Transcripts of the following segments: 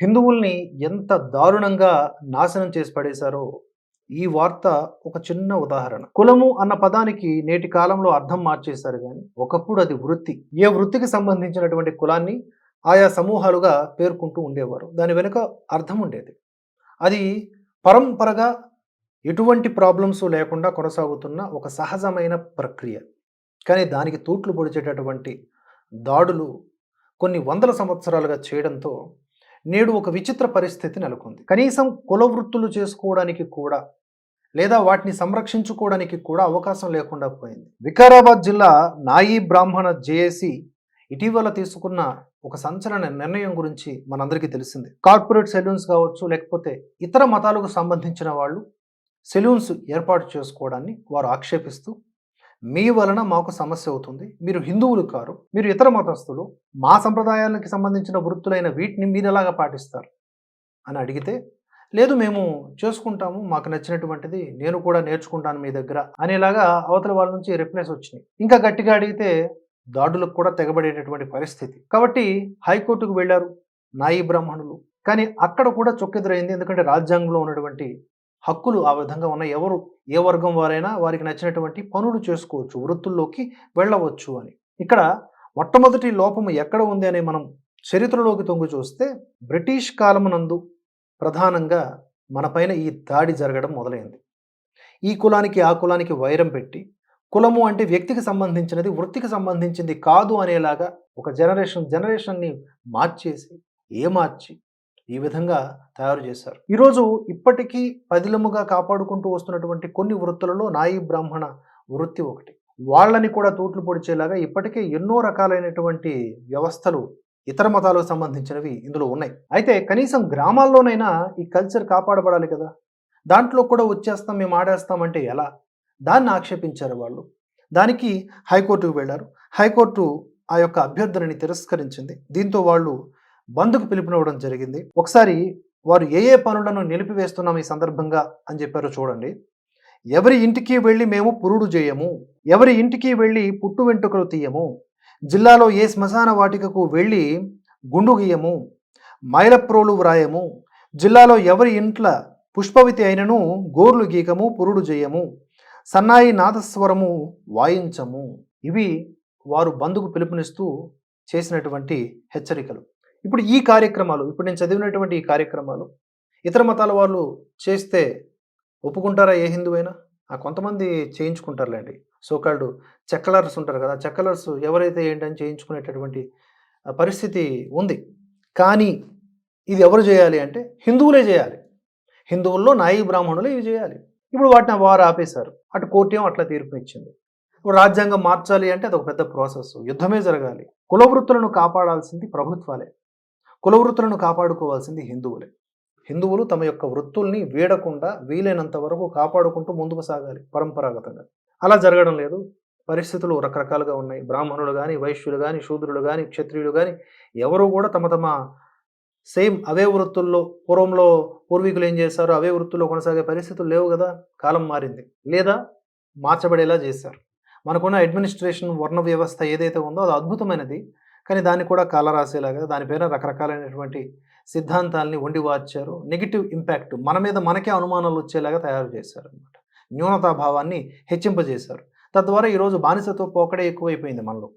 హిందువుల్ని ఎంత దారుణంగా నాశనం చేసి పడేశారో ఈ వార్త ఒక చిన్న ఉదాహరణ. కులము అన్న పదానికి నేటి కాలంలో అర్థం మార్చేశారు కానీ ఒకప్పుడు అది వృత్తి. ఏ వృత్తికి సంబంధించినటువంటి కులాన్ని ఆయా సమూహాలుగా పేర్కొంటూ ఉండేవారు. దాని వెనుక అర్థం ఉండేది. అది పరంపరగా ఎటువంటి ప్రాబ్లమ్స్ లేకుండా కొనసాగుతున్న ఒక సహజమైన ప్రక్రియ. కానీ దానికి తూట్లు పొడిచేటటువంటి దాడులు కొన్ని వందల సంవత్సరాలుగా చేయడంతో నేడు ఒక విచిత్ర పరిస్థితి నెలకొంది. కనీసం కుల వృత్తులు చేసుకోవడానికి కూడా లేదా వాటిని సంరక్షించుకోవడానికి కూడా అవకాశం లేకుండా పోయింది. వికారాబాద్ జిల్లా నాయి బ్రాహ్మణ జేఏసీ ఇటీవల తీసుకున్న ఒక సంచలన నిర్ణయం గురించి మనందరికీ తెలిసింది. కార్పొరేట్ సెలూన్స్ కావచ్చు లేకపోతే ఇతర మతాలకు సంబంధించిన వాళ్ళు సెలూన్స్ ఏర్పాటు చేసుకోవడాన్ని వారు ఆక్షేపిస్తూ మీ వలన మాకు సమస్య అవుతుంది. మీరు హిందువులు కారు. మీరు ఇతర మతస్థులు. మా సంప్రదాయాలకు సంబంధించిన వృత్తులైన వీటిని మీరు ఎలాగా పాటిస్తారు? అని అడిగితే లేదు మేము చేసుకుంటాము. మాకు నచ్చినటువంటిది నేను కూడా నేర్చుకుంటాను మీ దగ్గర అనేలాగా అవతల వాళ్ళ నుంచి రిప్లైస్ వచ్చినాయి. ఇంకా గట్టిగా అడిగితే దాడులకు కూడా తెగబడేటటువంటి పరిస్థితి. కాబట్టి హైకోర్టుకు వెళ్ళారు నాయి బ్రాహ్మణులు. కానీ అక్కడ కూడా చొక్కెదురైంది. ఎందుకంటే రాజ్యాంగంలో ఉన్నటువంటి హక్కులు ఆ విధంగా ఉన్నాయి ఎవరు ఏ వర్గం వారైనా వారికి నచ్చినటువంటి పనులు చేసుకోవచ్చు వృత్తుల్లోకి వెళ్ళవచ్చు అని. ఇక్కడ మొట్టమొదటి లోపం ఎక్కడ ఉంది అని మనం చరిత్రలోకి తొంగి చూస్తే బ్రిటిష్ కాలమునందు ప్రధానంగా మనపైన ఈ దాడి జరగడం మొదలైంది. ఈ కులానికి ఆ కులానికి వైరం పెట్టి కులము అంటే వ్యక్తికి సంబంధించినది వృత్తికి సంబంధించింది కాదు అనేలాగా ఒక జనరేషన్ జనరేషన్ని మార్చేసి ఏ మార్చి ఈ విధంగా తయారు చేశారు. ఈరోజు ఇప్పటికీ పదిలముగా కాపాడుకుంటూ వస్తున్నటువంటి కొన్ని వృత్తులలో నాయి బ్రాహ్మణ వృత్తి ఒకటి. వాళ్ళని కూడా తూట్లు పొడిచేలాగా ఇప్పటికే ఎన్నో రకాలైనటువంటి వ్యవస్థలు ఇతర మతాలకు సంబంధించినవి ఇందులో ఉన్నాయి. అయితే కనీసం గ్రామాల్లోనైనా ఈ కల్చర్ కాపాడబడాలి కదా? దాంట్లో కూడా వచ్చేస్తాం మేము ఆడేస్తామంటే ఎలా? దాన్ని ఆక్షేపించారు వాళ్ళు. దానికి హైకోర్టుకు వెళ్ళారు. హైకోర్టు ఆ యొక్క అభ్యర్థనని తిరస్కరించింది. దీంతో వాళ్ళు బంద్కు పిలుపునివ్వడం జరిగింది. ఒకసారి వారు ఏ ఏ పనులను నిలిపివేస్తున్నాం ఈ సందర్భంగా అని చెప్పారో చూడండి. ఎవరి ఇంటికి వెళ్ళి మేము పురుడు చేయము ఎవరి ఇంటికి వెళ్ళి పుట్టు వెంట్రుకలు తీయము జిల్లాలో ఏ శ్మశాన వాటికకు వెళ్ళి గుండు గీయము మైలప్రోలు వ్రాయము జిల్లాలో ఎవరి ఇంట్ల పుష్పవితి అయినను గోర్లు గీకము పురుడు చేయము సన్నాయి నాదస్వరము వాయించము. ఇవి వారు బంధుకు పిలుపునిస్తూ చేసినటువంటి హెచ్చరికలు. ఇప్పుడు ఈ కార్యక్రమాలు ఇప్పుడు నేను చదివినటువంటి ఈ కార్యక్రమాలు ఇతర మతాల వాళ్ళు చేస్తే ఒప్పుకుంటారా ఏ హిందువైనా? ఆ కొంతమంది చేయించుకుంటారులేండి. సోకాల్డ్ చెక్కలర్స్ ఉంటారు కదా చెక్కలర్స్ ఎవరైతే ఏంటని చేయించుకునేటటువంటి పరిస్థితి ఉంది. కానీ ఇది ఎవరు చేయాలి అంటే హిందువులే చేయాలి. హిందువుల్లో నాయి బ్రాహ్మణులు ఇవి చేయాలి. ఇప్పుడు వాటిని వారు ఆపేశారు. అటు కోర్టు అట్లా తీర్పు ఇచ్చింది. ఇప్పుడు రాజ్యాంగం మార్చాలి అంటే అది ఒక పెద్ద ప్రాసెస్ యుద్ధమే జరగాలి. కుల వృత్తులను కాపాడాల్సింది ప్రభుత్వాలే. కుల వృత్తులను కాపాడుకోవాల్సింది హిందువులే. హిందువులు తమ యొక్క వృత్తుల్ని వీడకుండా వీలైనంత వరకు కాపాడుకుంటూ ముందుకు సాగాలి పరంపరాగతంగా. అలా జరగడం లేదు. పరిస్థితులు రకరకాలుగా ఉన్నాయి. బ్రాహ్మణులు కానీ వైశ్యులు కానీ శూద్రులు కానీ క్షత్రియులు కానీ ఎవరు కూడా తమ తమ సేమ్ అవే వృత్తుల్లో పూర్వంలో పూర్వీకులు ఏం చేశారో? అవే వృత్తుల్లో కొనసాగే పరిస్థితులు లేవు కదా? కాలం మారింది. లేదా మార్చబడేలా చేశారు. మనకున్న అడ్మినిస్ట్రేషన్ వర్ణ వ్యవస్థ ఏదైతే ఉందో అది అద్భుతమైనది. కానీ దాన్ని కూడా కాలరాసేలాగా దానిపైన రకరకాలైనటువంటి సిద్ధాంతాలని వండి వార్చారు. నెగిటివ్ ఇంపాక్ట్ మన మీద మనకే అనుమానాలు వచ్చేలాగా తయారు చేశారు అనమాట న్యూనతాభావాన్ని హెచ్చింపజేశారు. తద్వారా ఈరోజు బానిసత్వ పోకడే ఎక్కువైపోయింది మనలో.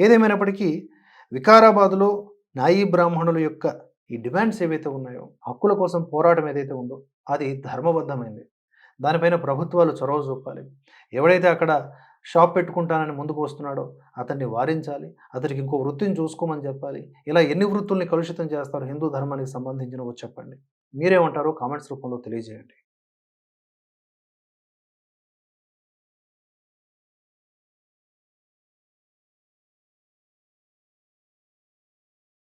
ఏదేమైనప్పటికీ వికారాబాద్లో నాయీ బ్రాహ్మణుల యొక్క ఈ డిమాండ్స్ ఏవైతే ఉన్నాయో హక్కుల కోసం పోరాటం ఏదైతే ఉందో అది ధర్మబద్ధమైంది. దానిపైన ప్రభుత్వాలు చొరవ చూపాలి. ఎవడైతే అక్కడ షాప్ పెట్టుకుంటానని ముందుకు వస్తున్నాడో. అతన్ని వారించాలి. అతనికి ఇంకో వృత్తిని చూసుకోమని చెప్పాలి. ఇలా ఎన్ని వృత్తుల్ని కలుషితం చేస్తారు? హిందూ ధర్మానికి సంబంధించినవో చెప్పండి. మీరేమంటారో కామెంట్స్ రూపంలో తెలియజేయండి.